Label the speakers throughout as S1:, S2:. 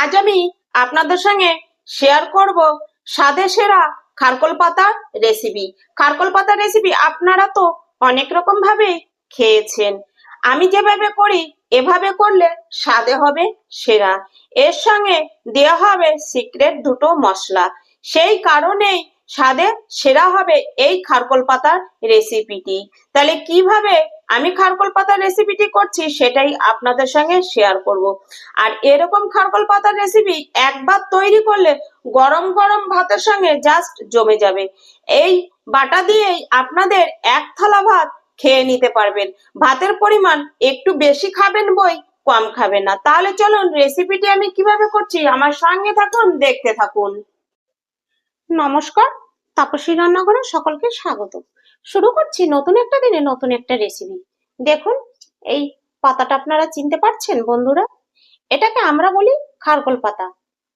S1: আজ আমি আপনাদের সঙ্গে শেয়ার করব স্বাদে সেরা খারকোল পাতার রেসিপি খারকোল পাতার রেসিপি আপনারা তো অনেক রকম ভাবে খেয়েছেন। আমি যেভাবে করি, এভাবে করলে স্বাদে হবে সেরা। এর সঙ্গে দেওয়া হবে সিক্রেট দুটো মশলা। সেই কারণেই স্বাদে সেরা হবে এই খারকল পাতার রেসিপিটি তাহলে কীভাবে আমি খারকল পাতার রেসিপিটি করছি, সেটাই আপনাদের সঙ্গে শেয়ার করব। আর এরকম খারকল পাতার রেসিপি একবার তৈরি করলে গরম গরম ভাতের সঙ্গে জাস্ট জমে যাবে। এই বাটা দিয়েই আপনাদের এক থালা ভাত খেয়ে নিতে পারবেন। ভাতের পরিমাণ একটু বেশি খাবেন বই কম খাবেন না। তাহলে চলুন রেসিপিটি আমি কীভাবে করছি আমার সঙ্গে থাকুন, দেখতে থাকুন। নমস্কার, তাপসী রান্নাঘরে সকলকে স্বাগত। শুরু করছি নতুন একটা দিনে নতুন একটা রেসিপি দেখুন, এই পাতাটা আপনারা চিনতে পারছেন, বন্ধুরা? এটাকে আমরা বলি খারকোল পাতা।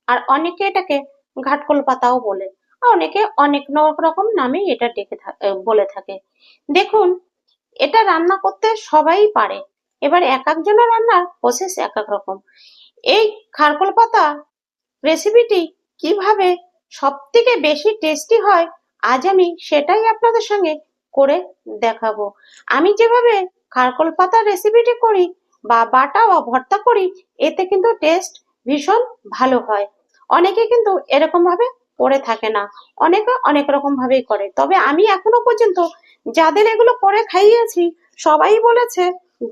S1: আর অনেকে এটাকে ঘাটকোল পাতাও বলে। অনেকে অনেক রকম নামে এটা ডেকে বলে থাকে। দেখুন, এটা রান্না করতে সবাই পারে। এবার এক একজনের রান্নার প্রসেস এক এক রকম। এই খারকোল পাতা রেসিপিটি কীভাবে সব থেকে বেশি টেস্টি হয়, আজ আমি সেটাই আপনাদের সঙ্গে করে দেখাবো। আমি যেভাবে খারকল পাতার রেসিপিটি করি বা বাটা বা ভর্তা করি, এতে কিন্তু টেস্ট ভীষণ ভালো হয়। অনেকে কিন্তু এরকম ভাবে করে থাকে না। অনেকে অনেক রকম ভাবেই করে। তবে আমি এখনও পর্যন্ত যাদের এগুলো করে খাইয়েছি, সবাই বলেছে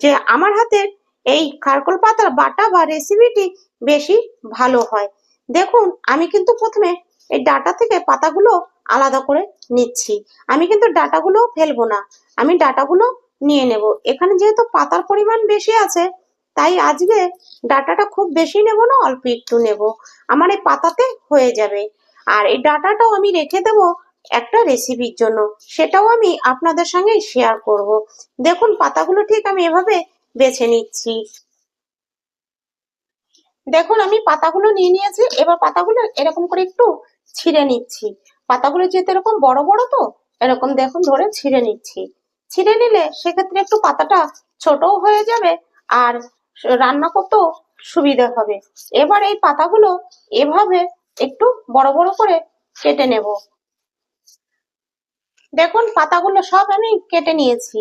S1: যে আমার হাতের এই খারকল পাতার বাটা বা রেসিপিটি বেশি ভালো হয়। দেখুন, আমি কিন্তু প্রথমে এই ডাটা থেকে পাতাগুলো আলাদা করে নিচ্ছি। আমি কিন্তু ডাটাগুলো ফেলব না। আমি ডাটাগুলো নিয়ে নেব। এখানে যেহেতু পাতার পরিমাণ বেশি আছে, তাই আজকে ডাটাটা খুব বেশি নেব না, অল্প একটু নেব। আমার এই পাতাতে হয়ে যাবে। আর এই ডাটাটাও আমি রেখে দেব একটা রেসিপির জন্য। সেটাও আমি আপনাদের সঙ্গে শেয়ার করব। দেখুন, পাতাগুলো ঠিক আমি এভাবে বেছে নিচ্ছি। দেখুন, আমি পাতাগুলো নিয়ে নিয়েছি। এবার পাতাগুলো এরকম করে একটু ছিঁড়ে নিচ্ছি। পাতাগুলো যেহেতু এরকম বড় বড় তো, এরকম দেখুন ধরে ছিঁড়ে নিচ্ছি। ছিঁড়ে নিলে সেক্ষেত্রে একটু পাতাটা ছোটও হয়ে যাবে আর রান্না করতেও সুবিধা হবে। এবার এই পাতাগুলো এভাবে একটু বড় বড় করে কেটে নেব। দেখুন পাতাগুলো সব আমি কেটে নিয়েছি।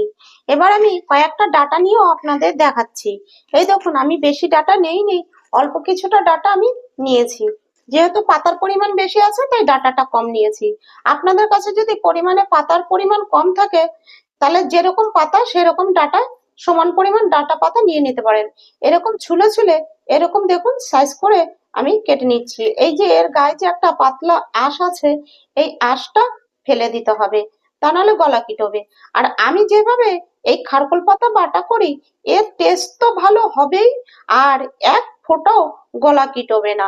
S1: এবার আমি কয়েকটা ডাটা নিয়েও আপনাদের দেখাচ্ছি। এই দেখুন আমি বেশি ডাটা নেই নেই অল্প কিছুটা ডাটা আমি নিয়েছি। যেহেতু পাতার পরিমাণ বেশি আছে, তাই ডাটাটা কম নিয়েছি। আপনাদের কাছে যদি পরিমাণে পাতার পরিমাণ কম থাকে, তাহলে যেরকম পাতা, সেরকম ডাটা, সমান পরিমাণ ডাটা পাতা নিয়ে নিতে পারেন। এরকম ছুলে ছুলে, এরকম দেখুন সাইজ করে আমি কেটে নিচ্ছি। এই যে এর গায়ে যে একটা পাতলা আঁশ আছে, এই আঁশটা ফেলে দিতে হবে। তা নাহলে গলা কিটবে। আর আমি যেভাবে এই খারকোল পাতা বাটা করি, এর টেস্ট তো ভালো হবেই, আর এক ফোঁটাও গলা কিটবে না।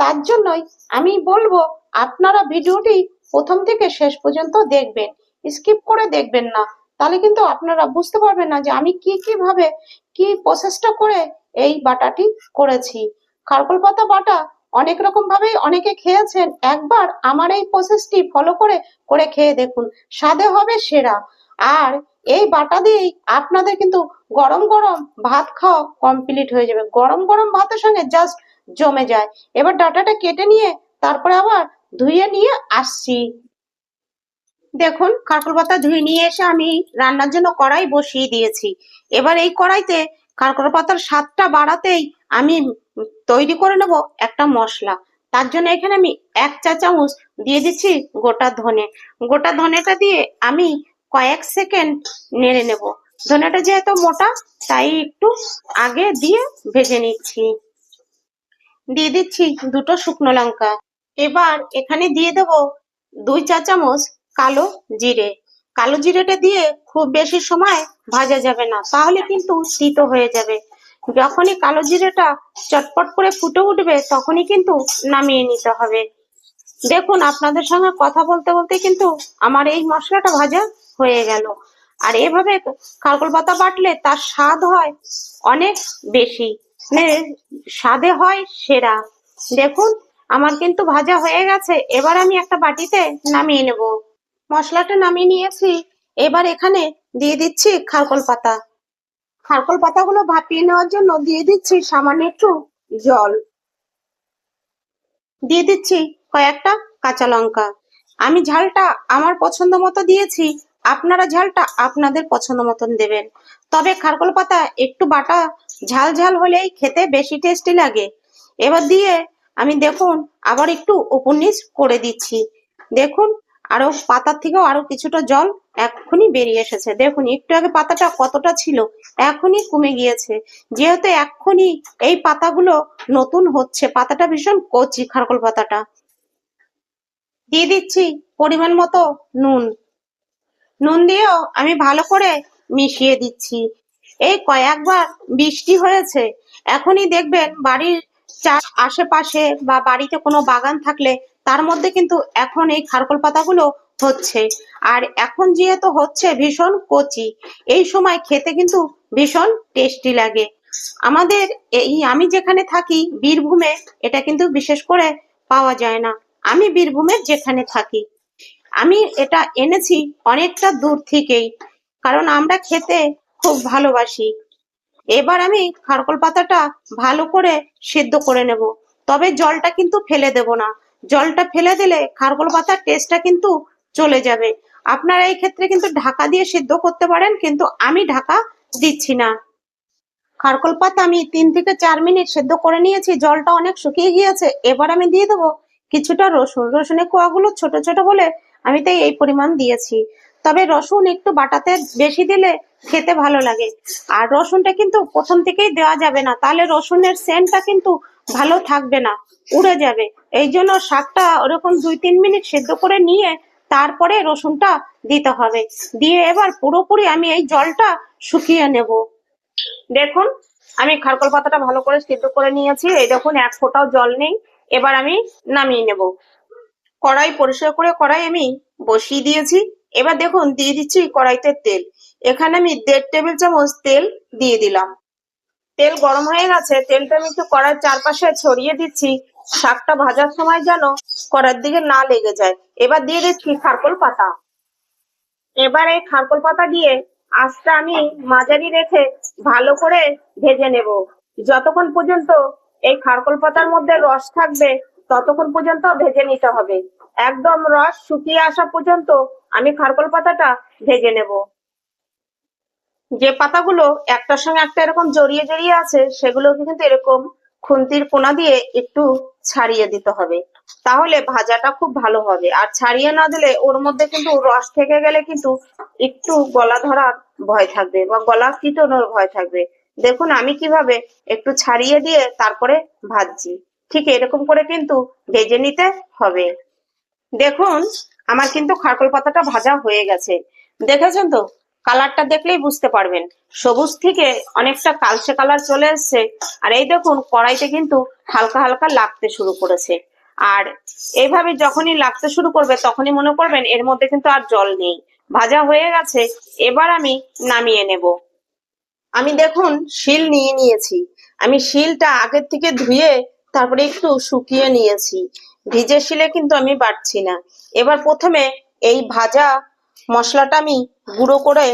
S1: তার জন্যই আমি বলব, আপনারা ভিডিওটি প্রথম থেকে শেষ পর্যন্ত দেখবেন। স্কিপ করে দেখবেন না। তাহলে কিন্তু আপনারা বুঝতে পারবেন না যে আমি কি কি ভাবে কি প্রসেসটা করে এই বাটাটি করেছি। খারকোল পাতা বাটা অনেক রকম ভাবে অনেকে খেয়েছেন। একবার আমার এই প্রসেসটি ফলো করে করে খেয়ে দেখুন। স্বাদে হবে সেরা। আর এই বাটা দিয়েই আপনাদের কিন্তু গরম গরম ভাত খাওয়া কমপ্লিট হয়ে যাবে। গরম গরম ভাতের সঙ্গে জাস্ট জমে যায়। এবার ডাটাটা কেটে নিয়ে তারপরে আবার ধুয়ে নিয়ে আসছি। দেখুন কারকল পাতা ধুয়ে নিয়ে এসে আমি রান্নার জন্য কড়াই বসিয়ে দিয়েছি। এবার এই কড়াইতে কারকল পাতার স্বাদটা বাড়াতেই আমি তৈরি করে নেব একটা মশলা। তার জন্য এখানে আমি এক চা চামচ দিয়ে দিচ্ছি গোটা ধনে। গোটা ধনেটা দিয়ে আমি কয়েক সেকেন্ড নেড়ে নেব। ধনেটা যেহেতু মোটা, তাই একটু আগে দিয়ে ভেজে নিচ্ছি। দিয়ে দিচ্ছি দুটো শুকনো লঙ্কা। এবার এখানে দিয়ে দেব দুই চা চামচ কালো জিরে। কালো জিরেটা দিয়ে খুব বেশি সময় ভাজা যাবে না, তাহলে কিন্তু তিতো হয়ে যাবে। যখনই কালো জিরেটা চটপট করে ফুটে উঠবে, তখনই কিন্তু নামিয়ে নিতে হবে। দেখুন, আপনাদের সঙ্গে কথা বলতে বলতে কিন্তু আমার এই মশলাটা ভাজা হয়ে গেল। আর এভাবে কারকল পাতা বাটলে তার স্বাদ হয় অনেক বেশি। মানে স্বাদে হয় সেরা। দেখুন, আমার কিন্তু ভাজা হয়ে গেছে, এবার আমি একটা বাটিতে নামিয়ে নেব। মশলাটা নামিয়ে নিয়েছি, এবার এখানে দিয়ে দিচ্ছি খারকল পাতা। খারকল পাতাগুলো ভাপিয়ে নেওয়ার জন্য দিয়ে দিচ্ছি সামান্য একটু জল। দিয়ে দিচ্ছি কয়েকটা কাঁচা লঙ্কা। আমি ঝালটা আমার পছন্দ মতো দিয়েছি, আপনারা ঝালটা আপনাদের পছন্দ মতন দেবেন। তবে খারকল পাতা একটু বাটা ঝাল ঝাল হলেই খেতে বেশি টেস্টি লাগে। এবার দিয়ে আমি দেখুন আবার একটু উপর নিচ করে দিচ্ছি। দেখুন আরও পাতার থেকেও আরও কিছুটা জল এক্ষুনি বেরিয়ে এসেছে। দেখুন একটু আগে পাতাটা কতটা ছিল, এখনই কমে গিয়েছে। যেহেতু এক্ষুনি এই পাতাগুলো নতুন হচ্ছে, পাতাটা ভীষণ কচি খারকোল পাতাটা। দিয়ে দিচ্ছি পরিমাণ মতো নুন। নুন দিয়েও আমি ভালো করে মিশিয়ে দিচ্ছি। এই কয়েকবার বৃষ্টি হয়েছে। এখনই দেখবেন বাড়ির চার আশেপাশে বা বাড়িতে কোনো বাগান থাকলে তার মধ্যে কিন্তু এখন এই খারকোল পাতাগুলো হচ্ছে। আর এখন যেহেতু হচ্ছে ভীষণ কচি, এই সময় খেতে কিন্তু ভীষণ টেস্টি লাগে। আমাদের এই আমি যেখানে থাকি, বীরভূমে এটা কিন্তু বিশেষ করে পাওয়া যায় না। আমি বীরভূমের যেখানে থাকি। আমি এটা এনেছি অনেকটা দূর থেকেই। কারণ আমরা খেতে খুব ভালোবাসি। এবার আমি খারকল পাতাটা ভালো করে সিদ্ধ করে নেব। তবে জলটা কিন্তু ফেলে দেব না। জলটা ফেলে দিলে খারকোল পাতার টেস্টটা কিন্তু চলে যাবে। আপনারা এই ক্ষেত্রে কিন্তু ঢাকা দিয়ে সিদ্ধ করতে পারেন, কিন্তু আমি ঢাকা দিচ্ছি না। খারকল পাতা আমি তিন থেকে চার মিনিট সেদ্ধ করে নিয়েছি, জলটা অনেক শুকিয়ে গিয়েছে। এবার আমি দিয়ে দেবো কিছুটা রসুন। রসুনের কোয়াগুলো ছোট ছোট বলে আমি তাই এই পরিমাণ দিয়েছি। তবে রসুন একটু বাটাতে বেশি দিলে খেতে ভালো লাগে। আর রসুনটা কিন্তু প্রথম থেকেই দেওয়া যাবে না, তাহলে রসুনের সেন্টটা কিন্তু ভালো থাকবে না, উড়ে যাবে। এই জন্য শাকটা ওরকম দুই তিন মিনিট সেদ্ধ করে নিয়ে তারপরে রসুনটা দিতে হবে। দিয়ে এবার পুরোপুরি আমি এই জলটা শুকিয়ে নেব। দেখুন, আমি খারকল পাতাটা ভালো করে সিদ্ধ করে নিয়েছি। এই দেখুন, এক ফোঁটাও জল নেই। এবার আমি নামিয়ে নেব। কড়াই পরিষ্কার করে কড়াই আমি বসিয়ে দিয়েছি। এবার দেখুন, দিয়ে দিচ্ছি কড়াইতে তেল। এখানে আমি দেড় টেবিল চামচ তেল দিয়ে দিলাম। তেল গরম হয়ে গেছে, তেলটা আমি একটু কড়ার চারপাশে ছড়িয়ে দিচ্ছি। শাকটা ভাজার সময় যেন কড়ার দিকে না লেগে যায়। এবার দিয়ে দিচ্ছি খারকল পাতা। এবার এই খারকল পাতা দিয়ে আঁচটা আমি মাঝারি রেখে ভালো করে ভেজে নেব। যতক্ষণ পর্যন্ত এই খারকল পাতার মধ্যে রস থাকবে, ততক্ষণ পর্যন্ত ভেজে নিতে হবে। একদম রস শুকিয়ে আসা পর্যন্ত আমি খারকল পাতাটা ভেজে নেব। যে পাতাগুলো একটার সঙ্গে একটা এরকম জড়িয়ে জড়িয়ে আছে, সেগুলোকে কিন্তু এরকম খুন্তির কোনা দিয়ে একটু ছাড়িয়ে দিতে হবে। তাহলে ভাজাটা খুব ভালো হবে। আর ছাড়িয়ে না দিলে ওর মধ্যে কিন্তু রস থেকে গেলে কিন্তু একটু গলা ধরার ভয় থাকবে বা গলা কিটোনোর ভয় থাকবে। দেখুন, আমি কীভাবে একটু ছাড়িয়ে দিয়ে তারপরে ভাজছি। ঠিক এরকম করে কিন্তু ভেজে নিতে হবে। দেখুন আমার কিন্তু খারকল পাতাটা ভাজা হয়ে গেছে। দেখেছেন তো? কালারটা দেখলেই বুঝতে পারবেন। সবুজ থেকে অনেকটা কালচে কালার চলে এসছে। আর এই দেখুন, কড়াইতে কিন্তু হালকা হালকা লাগতে শুরু করেছে। আর এইভাবে যখনই লাগতে শুরু করবে, তখনই মনে করবেন এর মধ্যে কিন্তু আর জল নেই। ভাজা হয়ে গেছে, এবার আমি নামিয়ে নেব। আমি দেখুন, শিল নিয়ে নিয়েছি। আমি শিলটা আগের থেকে ধুয়ে তারপরে একটু শুকিয়ে নিয়েছি। ভিজে শিলে কিন্তু আমি বাটছি না। এবার প্রথমে এই ভাজা মশলাটা আমি গুঁড়ো করে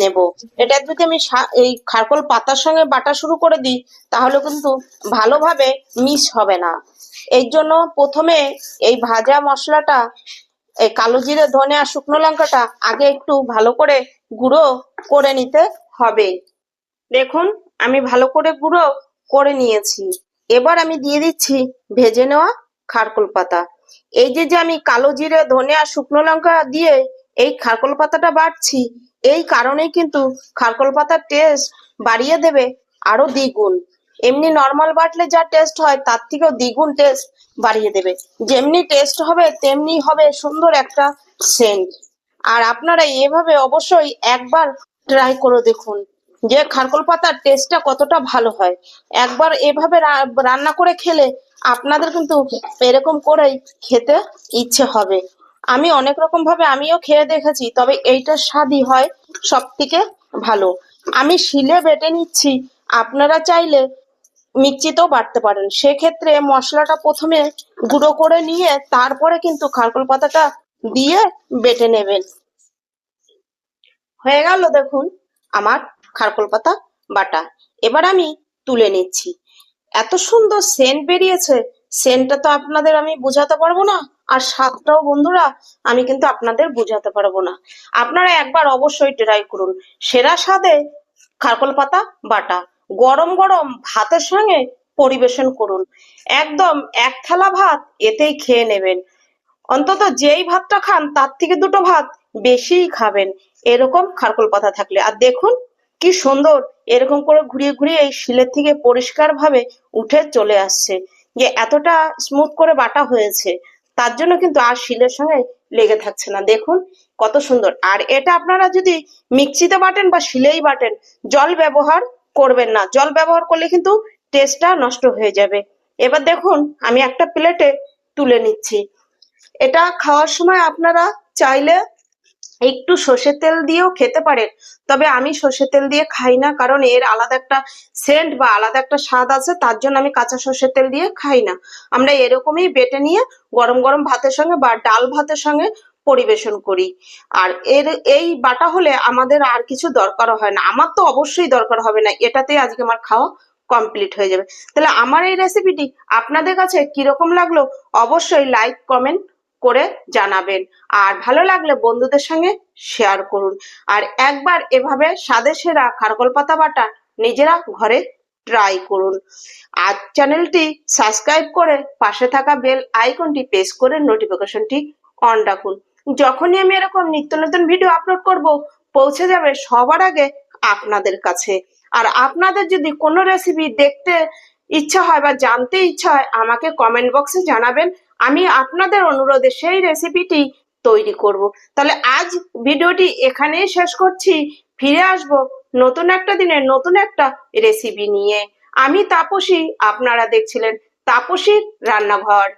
S1: নেব। এটা যদি আমি এই খারকল পাতার সঙ্গে বাটা শুরু করে দিই, তাহলে কিন্তু ভালোভাবে মিস হবে না। এই জন্য প্রথমে এই ভাজা মশলাটা, এই কালো জিরে, ধনে আর শুকনো লঙ্কাটা আগে একটু ভালো করে গুঁড়ো করে নিতে হবে। দেখুন, আমি ভালো করে গুঁড়ো করে নিয়েছি। এবার আমি দিয়ে দিচ্ছি ভেজে নেওয়া খারকল পাতা। এই যে যে আমি কালো জিরে, ধনে আর শুকনো লঙ্কা দিয়ে এই খারকল পাতাটা বাটছি, এই কারণেই কিন্তু খারকল পাতার টেস্ট বাড়িয়ে দেবে আরও দ্বিগুণ। এমনি নর্মাল বাটলে যা টেস্ট হয়, তার থেকেও দ্বিগুণ টেস্ট বাড়িয়ে দেবে। যেমনি টেস্ট হবে, তেমনি হবে সুন্দর একটা সেন্ট আর আপনারা এভাবে অবশ্যই একবার ট্রাই করে দেখুন। যে খারকল পাতার টেস্টটা কতটা ভালো হয়। একবার এভাবে রান্না করে খেলে আপনাদের কিন্তু এরকম করেই খেতে ইচ্ছে হবে। আমি অনেক রকম ভাবে আমিও খেয়ে দেখেছি, তবে এইটার স্বাদই হয় সব থেকে ভালো। আমি শিলে বেটে নিচ্ছি, আপনারা চাইলে মিক্সিতেও বাটতে পারেন। সেক্ষেত্রে মশলাটা প্রথমে গুঁড়ো করে নিয়ে তারপরে কিন্তু খারকল পাতাটা দিয়ে বেটে নেবেন। হয়ে গেল দেখুন আমার খারকল পাতা বাটা। এবার আমি তুলে নিচ্ছি। এত সুন্দর সেন্ট বেরিয়েছে সেন্টটা তো আপনাদের আমি বোঝাতে পারব না, আর স্বাদটাও বন্ধুরা, আমি কিন্তু আপনাদের বোঝাতে পারব না। আপনারা একবার অবশ্যই ট্রাই করুন। সেরা স্বাদে খারকল পাতা বাটা। গরম গরম ভাতের সঙ্গে পরিবেশন করুন। একদম এক থালা ভাত এতেই খেয়ে নেবেন। অন্তত যেই ভাতটা খান, তার থেকে দুটো ভাত বেশিই খাবেন। এরকম খারকল পাতা থাকলে। আর দেখুন কি সুন্দর এরকম করে ঘুরিয়ে ঘুরিয়ে এই শিলের থেকে পরিষ্কার ভাবে উঠে চলে আসছে। যে এতটা স্মুথ করে বাটা হয়েছে, তার জন্য কিন্তু আর শিলের সঙ্গে লেগে থাকছে না। দেখুন কত সুন্দর। আর এটা আপনারা যদি মিক্সিতে বাটেন বা শিলেই বাটেন, জল ব্যবহার করবেন না। জল ব্যবহার করলে কিন্তু টেস্টটা নষ্ট হয়ে যাবে। এবার দেখুন আমি একটা প্লেটে তুলে নিচ্ছি। এটা খাওয়ার সময় আপনারা চাইলে একটু সর্ষের তেল দিয়েও খেতে পারেন। তবে আমি সর্ষের তেল দিয়ে খাই না, কারণ এর আলাদা একটা সেন্ট বা আলাদা একটা স্বাদ আছে, তার জন্য আমি কাঁচা সর্ষের তেল দিয়ে খাই না। আমরা এরকমই বেটে নিয়ে গরম গরম ভাতের সঙ্গে বা ডাল ভাতের সঙ্গে পরিবেশন করি। আর এর, এই বাটা হলে আমাদের আর কিছু দরকার হয় না। আমার তো অবশ্যই দরকার হবে না এটাতেই আজকে আমার খাওয়া কমপ্লিট হয়ে যাবে। তাহলে আমার এই রেসিপিটি আপনাদের কাছে কীরকম লাগল? অবশ্যই লাইক কমেন্ট করে জানাবেন। আর ভালো লাগলে বন্ধুদের সঙ্গে শেয়ার করুন। আর একবার এভাবে স্বাদে সেরা খারকল পাতা বাটা নিজেরা ঘরে ট্রাই করুন। আর চ্যানেলটি সাবস্ক্রাইব করে পাশে থাকা বেল আইকনটি প্রেস করে নোটিফিকেশনটি অন রাখুন। যখনই আমি এরকম নিত্য নতুন ভিডিও আপলোড করব, পৌঁছে যাবে সবার আগে আপনাদের কাছে। আর আপনাদের যদি কোনো রেসিপি দেখতে ইচ্ছা হয় বা জানতে ইচ্ছা হয়, আমাকে কমেন্ট বক্সে জানাবেন। আমি আপনাদের অনুরোধে সেই রেসিপিটি তৈরি করব। তাহলে আজ ভিডিওটি এখানেই শেষ করছি। ফিরে আসব নতুন একটা দিনের নতুন একটা রেসিপি নিয়ে। আমি তাপসী, আপনারা দেখছিলেন তাপসীর রান্নাঘর।